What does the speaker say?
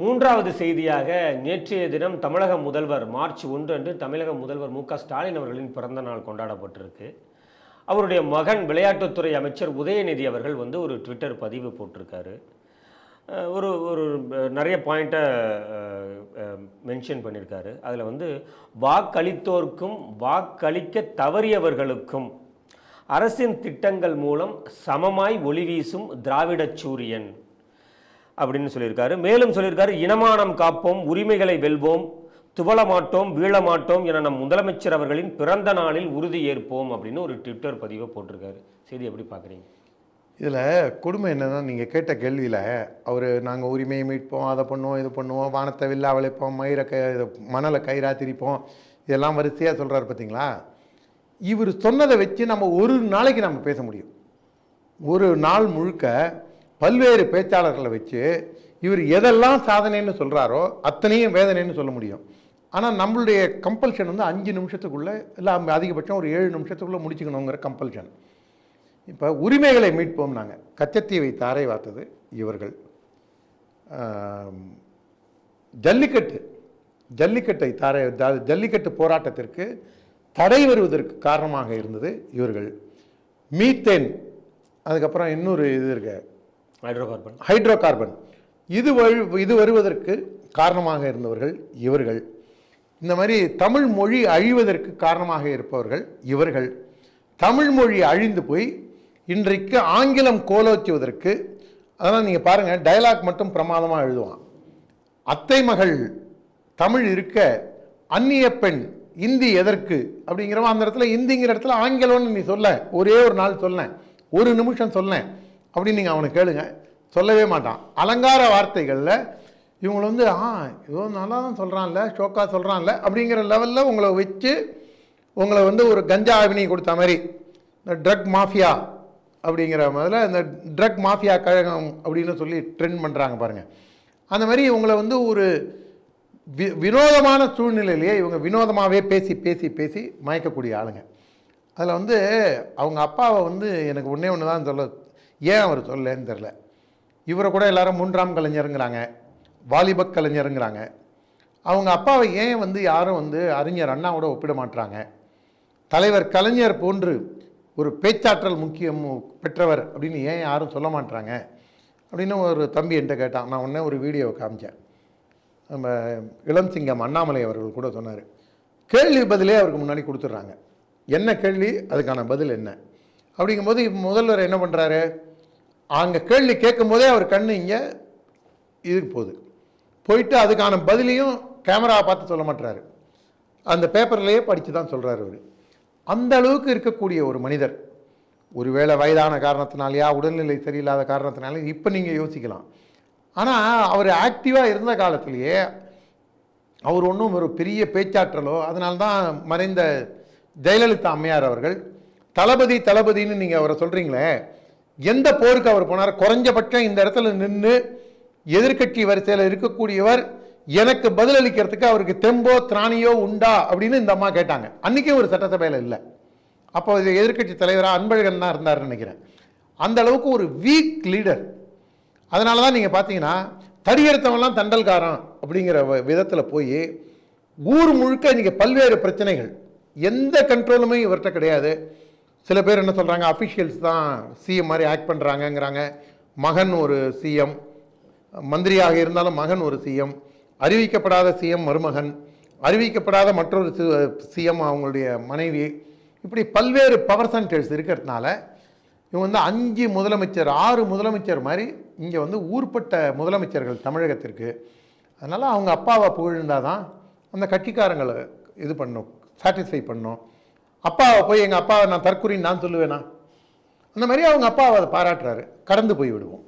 மூன்றாவது செய்தியாக நேற்றைய தினம் தமிழக முதல்வர் மார்ச் ஒன்று அன்று தமிழக முதல்வர் மு ஸ்டாலின் அவர்களின் பிறந்த நாள் கொண்டாடப்பட்டிருக்கு. அவருடைய மகன் விளையாட்டுத்துறை அமைச்சர் உதயநிதி அவர்கள் வந்து ஒரு ட்விட்டர் பதிவு போட்டிருக்காரு. ஒரு ஒரு நிறைய பாயிண்ட்டை மென்ஷன் பண்ணியிருக்காரு அதில் வந்து வாக்களித்தோர்க்கும் வாக்களிக்க தவறியவர்களுக்கும் அரசின் திட்டங்கள் மூலம் சமமாய் ஒளி வீசும் திராவிடச் சூரியன். அப்படின்னு சொல்லியிருக்காரு. மேலும் சொல்லியிருக்காரு இனமானம் காப்போம் உரிமைகளை வெல்வோம் துவள மாட்டோம் வீழ மாட்டோம் என நம் முதலமைச்சர் அவர்களின் பிறந்த நாளில் உறுதி ஏற்போம் அப்படின்னு ஒரு ட்விட்டர் பதிவை போட்டிருக்காரு. செய்தி எப்படி பார்க்குறீங்க? இதில் கொடுமை என்னன்னா நீங்கள் கேட்ட கேள்வியில் அவர் நாங்கள் உரிமையை மீட்போம் அதை பண்ணுவோம் இது பண்ணுவோம் வானத்தை வில்லா வளைப்போம் மயிரை க மணலை கயிறா திரிப்போம் இதெல்லாம் வரிசையாக சொல்கிறாரு பார்த்தீங்களா? இவர் சொன்னதை வச்சு நம்ம ஒரு நாளைக்கு நம்ம பேச முடியும். ஒரு நாள் முழுக்க பல்வேறு பேச்சாளர்களை வச்சு இவர் எதெல்லாம் சாதனைன்னு சொல்கிறாரோ அத்தனையும் வேதனைன்னு சொல்ல முடியும். ஆனால் நம்மளுடைய கம்பல்ஷன் வந்து அஞ்சு நிமிஷத்துக்குள்ளே இல்லை அதிகபட்சம் ஒரு ஏழு நிமிஷத்துக்குள்ளே முடிச்சுக்கணுங்கிற கம்பல்ஷன் இப்போ உரிமைகளை மீட்போம் நாங்கள் கச்சத்தீவை தாரை வார்த்தது இவர்கள். ஜல்லிக்கட்டு. ஜல்லிக்கட்டை தாரை ஜல்லிக்கட்டு போராட்டத்திற்கு தடை வருவதற்கு காரணமாக இருந்தது இவர்கள். மீத்தேன். அதுக்கப்புறம் இன்னொரு இது இருக்கு. ஹைட்ரோ கார்பன் ஹைட்ரோ கார்பன் இது வழி இது வருவதற்கு காரணமாக இருந்தவர்கள் இவர்கள். இந்த மாதிரி தமிழ் மொழி அழிவதற்கு காரணமாக இருப்பவர்கள் இவர்கள். தமிழ் மொழி அழிந்து போய் இன்றைக்கு ஆங்கிலம் கோலோச்சுவதற்கு அதனால் நீங்கள் பாருங்கள் டயலாக் மட்டும் பிரமாதமாக எழுதுவான். அத்தை மகள் தமிழ் இருக்க அந்நிய பெண் இந்தி எதற்கு? அப்படிங்கிறவன் அந்த இடத்துல இந்திங்கிற இடத்துல ஆங்கிலம்னு நீ சொல்ல ஒரே ஒரு நாள் சொல்லேன் ஒரு நிமிஷம் சொல்லேன் அப்படின்னு நீங்கள் அவனை கேளுங்க. சொல்லவே மாட்டான். அலங்கார வார்த்தைகளில் இவங்களை வந்து ஆ ஏதோ நல்லா தான் சொல்கிறான்ல ஷோக்கா சொல்கிறான்ல அப்படிங்கிற லெவலில் உங்களை வச்சு உங்களை வந்து ஒரு கஞ்சா ஆவினி கொடுத்த மாதிரி இந்த ட்ரக் மாஃபியா அப்படிங்கிற முதல்ல இந்த ட்ரக் மாஃபியா கழகம் அப்படின்னு சொல்லி ட்ரெண்ட் பண்ணுறாங்க பாருங்கள் அந்த மாதிரி உங்களை வந்து ஒரு வி வினோதமான சூழ்நிலையிலேயே இவங்க வினோதமாகவே பேசி பேசி பேசி மயக்கக்கூடிய ஆளுங்க. அதில் வந்து அவங்க அப்பாவை வந்து எனக்கு ஒன்றே ஒன்று தான் சொல்ல ஏன் அவர் சொல்லலன்னு தெரில இவரை கூட எல்லாரும் மூன்றாம் கலைஞருங்கிறாங்க வாலிப கலைஞருங்கிறாங்க. அவங்க அப்பாவை ஏன் வந்து யாரும் வந்து அறிஞர் அண்ணாவோட ஒப்பிட மாட்டுறாங்க தலைவர் கலைஞர் போன்று ஒரு பேச்சாற்றல் முக்கியம் பெற்றவர் அப்படின்னு ஏன் யாரும் சொல்ல மாட்டுறாங்க அப்படின்னு ஒரு தம்பி என்கிட்ட கேட்டான். நான் உடனே ஒரு வீடியோவை காமிச்சேன். நம்ம இளம் சிங்கம் அண்ணாமலை அவர்கள் கூட சொன்னார். கேள்வி பதிலே அவருக்கு முன்னாடி கொடுத்துட்றாங்க. என்ன கேள்வி? அதுக்கான பதில் என்ன? அப்படிங்கும்போது முதல்வர் என்ன பண்ணுறாரு அங்கே கேள்வி கேட்கும்போதே அவர் கண்ணு இங்கே இதுக்கு போகுது. போயிட்டு அதுக்கான பதிலையும் கேமராவை பார்த்து சொல்ல மாட்டுறாரு அந்த பேப்பர்லேயே படித்து தான் சொல்கிறாரு அவர் அந்த அளவுக்கு இருக்கக்கூடிய ஒரு மனிதர். ஒருவேளை வயதான காரணத்தினாலையா உடல்நிலை சரியில்லாத காரணத்தினாலே இப்போ நீங்கள் யோசிக்கலாம். ஆனால் அவர் ஆக்டிவாக இருந்த காலத்திலேயே அவர் ஒன்றும் ஒரு பெரிய பேச்சாற்றலோ அதனால தான் மறைந்த ஜெயலலிதா அம்மையார் அவர்கள் தளபதி தளபதின்னு நீங்கள் அவரை சொல்கிறீங்களே எந்த போருக்கு அவர் போனார் குறைஞ்சபட்சம் இந்த இடத்துல நின்று எதிர்க்கட்சி வரிசையில் இருக்கக்கூடியவர் எனக்கு பதிலளிக்கிறதுக்கு அவருக்கு தெம்போ திராணியோ உண்டா அப்படின்னு இந்த அம்மா கேட்டாங்க. அன்றைக்கும் ஒரு சட்டசபையில் இல்லை. அப்போ இது எதிர்க்கட்சி தலைவராக அன்பழகன் தான் இருந்தார்னு நினைக்கிறேன். அந்த அளவுக்கு ஒரு வீக் லீடர் அதனால தான் நீங்கள் பார்த்தீங்கன்னா தடியெடுத்தவெல்லாம் தண்டல்காரன் அப்படிங்கிற விதத்தில் போய் ஊர் முழுக்க இன்றைக்கி பல்வேறு பிரச்சனைகள். எந்த கண்ட்ரோலுமே இவர்கிட்ட கிடையாது. சில பேர் என்ன சொல்கிறாங்க அஃபிஷியல்ஸ் தான் சிஎம் மாதிரி ஆக்ட் பண்ணுறாங்கங்கிறாங்க மகன் ஒரு சிஎம் மந்திரியாக இருந்தாலும் மகன் ஒரு சிஎம் அறிவிக்கப்படாத சிஎம் மருமகன் அறிவிக்கப்படாத மற்றொரு சிஎம் அவங்களுடைய மனைவி. இப்படி பல்வேறு பவர் சென்டர்ஸ் இருக்கிறதுனால இவங்க வந்து அஞ்சு முதலமைச்சர் ஆறு முதலமைச்சர் மாதிரி இங்கே வந்து ஊர்பட்ட முதலமைச்சர்கள் தமிழகத்திற்கு. அதனால் அவங்க அப்பாவை புகழ்ந்தால் தான் அந்த கட்சிக்காரங்களை இது பண்ணும் சாட்டிஸ்ஃபை பண்ணும். அப்பாவை போய் எங்கள் அப்பாவை நான் தற்குறின்னு நான் சொல்லுவேனா? அந்த மாதிரி அவங்க அப்பாவை அதை பாராட்டுறாரு. கடந்து போய் விடுவோம்.